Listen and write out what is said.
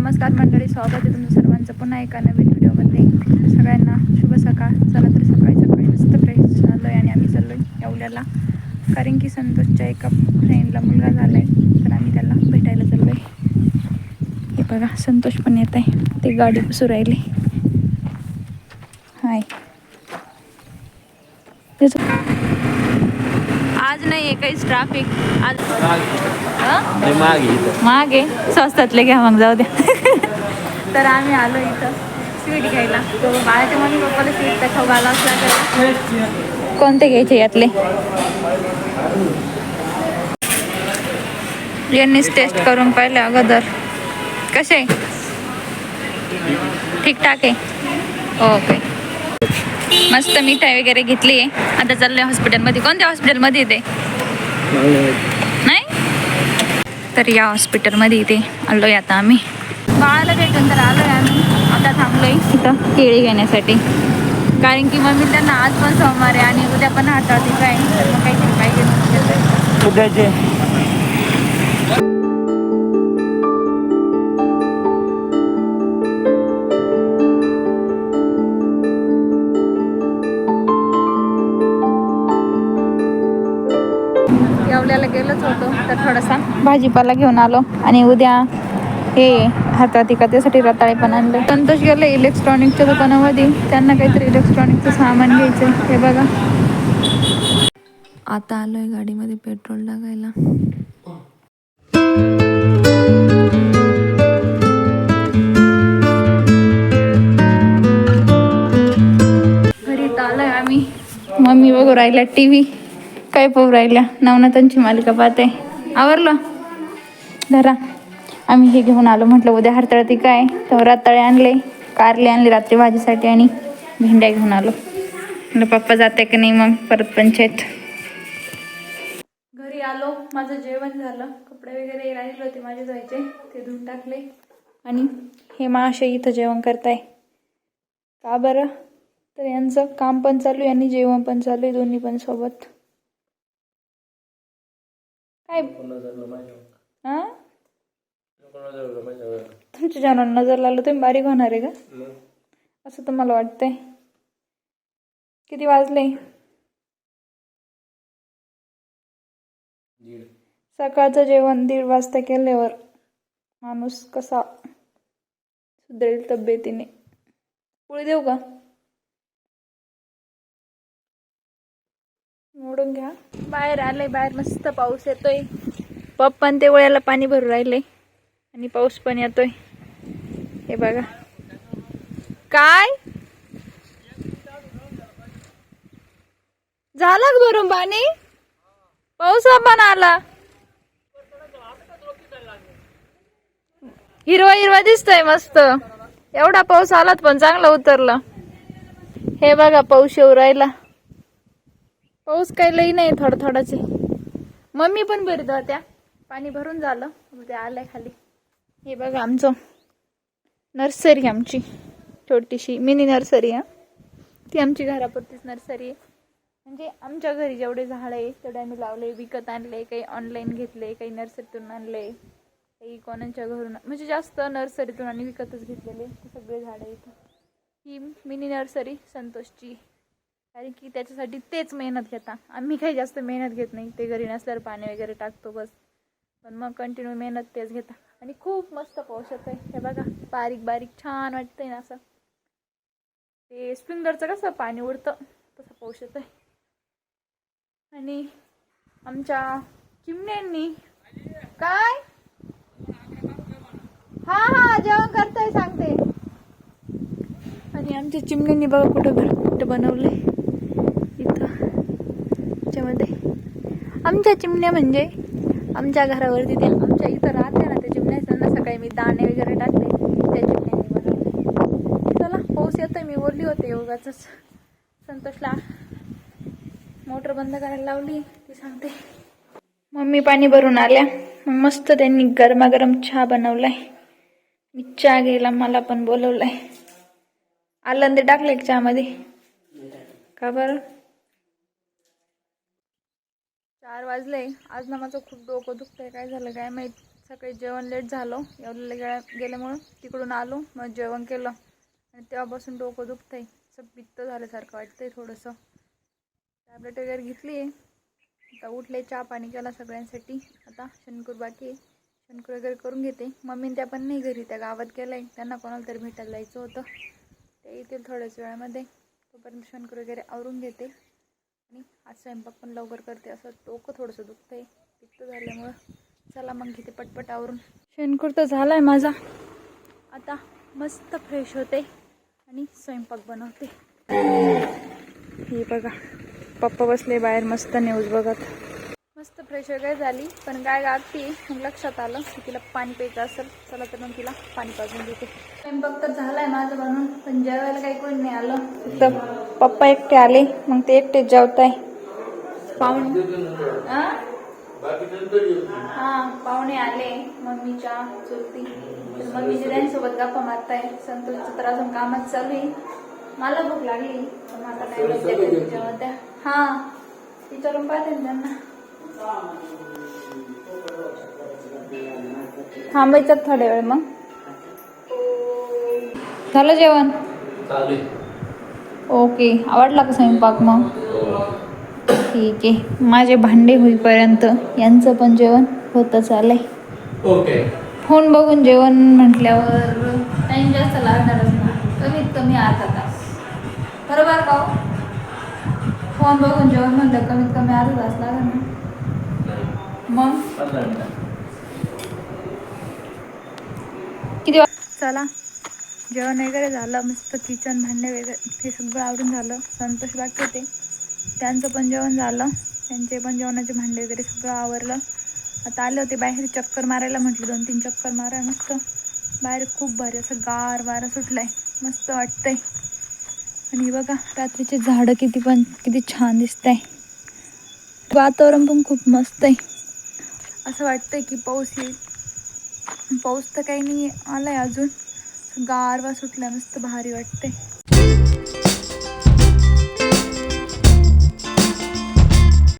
नमस्कार मंडळी स्वागत आहे तुमचं सर्वांचं पुन्हा एका नवीन व्हिडिओमध्ये. सगळ्यांना शुभ सकाळ. चला तर सकाळी सकाळी मस्त फ्रेश झालो आहे आणि आम्ही चाललो आहे एवढ्याला कारण की संतोषच्या एका फ्रेंडला मुलगा झाला आहे तर आम्ही त्याला भेटायला चाललो आहे हे बघा संतोष पण येत आहे. ते गाडी सुरायली राहिली. हाय. त्याचं- आज नाही आहे काहीच ट्राफिक मागे? स्वस्तातले घ्या मग जाऊ द्या. तर आम्ही आलो इथं स्वीट घ्यायला. बाळाच्या मम्मी पप्पाला स्वीट तर खाऊ घाला असला कोणते घ्यायचे यातले? यांनीच टेस्ट करून पाहिले अगोदर. कसे? ठीकठाक आहे. ओके. मस्त मिठाई वगैरे घेतली. आहे आता चाललंय हॉस्पिटलमध्ये. कोणत्या हॉस्पिटलमध्ये येते नाही? तर या हॉस्पिटलमध्ये इथे आलोय आता आम्ही. बाळाला भेटून तर आलोय आम्ही. आता थांबलोय इथं केळी घेण्यासाठी. कारण की मम्मी त्यांना आज पण सोमवार आहे आणि उद्या पण हाताळते काय? तर मग काहीतरी पाहिजे येवल्याला गेलोच होतो. तर थोडासा भाजीपाला घेऊन आलो आणि उद्या हे हातात का त्यासाठी रताळे पण आणले. संतोष गेले इलेक्ट्रॉनिकच्या दुकानामध्ये. त्यांना काहीतरी इलेक्ट्रॉनिकचं सामान घ्यायचं हे बघा. आता आलोय गाडीमध्ये पेट्रोल टाकायला. घरी तर आलोय आम्ही. मम्मी बघू राहिला टी व्ही काय पाहू राहिल्या? नवनाथांची मालिका पाहते. आवरलं? धरा. आम्ही हे घेऊन आलो. म्हटलं उद्या हरतळती काय? तर रताळे आणले कारले आणले रात्री भाजीसाठी आणि भेंड्या घेऊन आलो. म्हटलं पप्पा जाते की नाही मग? परत पंचायत. घरी आलो. माझं जेवण झालं. कपडे वगैरे राहिले होते माझे जायचे ते धुवून टाकले. आणि हे माशे इथं जेवण करताय. का बरं? तर यांचं काम पण चालू आहे आणि जेवण पण चालू आहे दोन्ही पण सोबत. काय हा तुमच्या जेवणाला नजर लागलं तुम्ही बारीक होणार आहे का? असं तुम्हाला वाटतंय. किती वाजले? सकाळचं जेवण दीड वाजता केल्यावर माणूस कसा सुधरेल तब्येतीने? पोळी देऊ का? मोडून घ्या. बाहेर आले बाहेर मस्त पाऊस येतोय. पप्पा ते वळ्याला पाणी भरून राहिले आणि पाऊस पण येतोय. हे बघा. काय? झाला भरून पाणी? पाऊस पण आला. हिरवा हिरवा दिसतोय मस्त. एवढा पाऊस आलात पण चांगला उतरला. हे बघा पाऊस येऊ राहिला. पाऊस काही लई नाही थोडं थोडाच आहे. मम्मी पण भरत होत्या. पाणी भरून झालं. ते आलंय खाली. हे बघा आमचं नर्सरी आमची. छोटीशी मिनी नर्सरी आहे. ती आमची घरापुरतीच नर्सरी आहे. म्हणजे आमच्या घरी जेवढे झाड आहे तेवढे आम्ही लावले विकत आणले काही ऑनलाईन घेतले काही नर्सरीतून आणले काही कोणाच्या घरून म्हणजे जास्त नर्सरीतून आणि विकतच घेतलेले. सगळे झाडं इथं ही मिनी नर्सरी संतोषची. कारण की त्याच्यासाठी तेच मेहनत घेता. आम्ही काही जास्त मेहनत घेत नाही. ते घरी नसल्यावर पाणी वगैरे टाकतो बस. पण मग कंटिन्यू मेहनत तेच घेता. आणि खूप मस्त पाऊस आहे. हे बघा बारीक बारीक छान वाटतंय ना असं. ते स्प्रिंगरचं कसं पाणी उडतं तसं पाऊस आहे. आणि आमच्या चिमण्यांनी काय? हा हा जेवण करताय सांगते. आणि आमच्या चिमण्यांनी बघा कुठं घर कुठं बनवलंय. त्याच्यामध्ये आमच्या चिमण्या म्हणजे आमच्या घरावरती त्या आमच्या इथं राहते ना त्या चिमण्या. त्यांना सकाळी मी दाणे वगैरे टाकले. त्या चिमण्याने बनवले. चला पाऊस येतोय मी बोलली होते योगाचंच. संतोषला मोटर बंद करायला लावली. ती सांगते. मम्मी पाणी भरून आल्या. मग मस्त त्यांनी गरमागरम चहा बनवलाय. मी चहा घ्यायला मला पण बोलवलंय. आलं ते टाकले चहामध्ये. का बरं? चार वाजले. आज ना माझं खूप डोकं दुखतंय. काय झालं काय माहीत? सकाळी जेवण लेट झालं. एवढं गेल्या गेल्यामुळं तिकडून आलो. मग जेवण केलं. आणि तेव्हापासून डोकं दुखतंय. असं पित्त झाल्यासारखं वाटतंय थोडंसं. टॅबलेट वगैरे घेतली. आहे आता उठले चहा पाणी केला सगळ्यांसाठी. आता शनकूर बाकी आहे. शनकूर वगैरे करून घेते. मम्मी त्या पण नाही घरी. त्या गावात गेलं आहे त्यांना कोणाला तरी भेटायला जायचं होतं. ते येतील थोड्याच वेळामध्ये. तोपर्यंत शनकूर वगैरे आवरून घेते. आणि आज स्वयंपाक पण लवकर करते असं डोकं थोडंसं दुखतं आहे पित्त झाल्यामुळं. चला मग घेते पटपट आवरून. शेणकूर तर झाला आहे माझा. आता मस्त फ्रेश होते आणि स्वयंपाक बनवते. हे बघा पप्पा बसले बाहेर मस्त न्यूज बघत. फ्रेश वगैरे झाली? पण गाय गागती मग लक्षात आलं की तिला पाणी प्यायचं असेल चला तर मग तिला पाणी पाजून देते. स्वयंपाक तर झालाय माझं म्हणून पण जेवायला काही कोणी नाही आलं. तर पप्पा एकटे आले मग ते एकटेच जेवताय. पाहुणे हा पाहुणे आले मम्मीच्या चुलती. मम्मीच्या मम्मीचे त्यांच्यासोबत गप्पा मारताय. संतोषचं तर अजून कामच चालू आहे. मला भूक लागली पण आता काय माहिती जेवण द्या. हा विचारून पाहते त्यांना. थांबायचं थोड्या वेळ मग. झालं जेवण? ओके. आवडला का स्वयंपाक मग? ठीक आहे. माझे भांडे होईपर्यंत यांचं पण जेवण होतं चालय ओके. फोन बघून जेवण म्हटल्यावर टाईम जास्त लागणारच ना. कमीत कमी अर्धा तास. बरोबर का हो? फोन बघून जेवण म्हणलं कमीत कमी अर्धा तास लागेल ना. मग? पंधरा मिनिटं. किती चला. जेवण वगैरे झालं मस्त किचन भांडे वगैरे हे सगळं आवरून झालं. संतोष बाकी होते. त्यांचं पण जेवण झालं. त्यांचे पण जेवणाचे भांडे वगैरे सगळं आवरलं. आता आले होते बाहेर चक्कर मारायला म्हटलं दोन तीन चक्कर मारा मस्त. बाहेर खूप भारी असं गार वारा सुटलाय. मस्त वाटतंय. आणि बघा रात्रीचे झाडं किती पण किती छान दिसत आहे वातावरण पण खूप मस्त आहे. असं वाटतं की पाऊस येईल. पाऊस तर काही नाही आला आहे अजून. गारवा सुटला मस्त भारी वाटते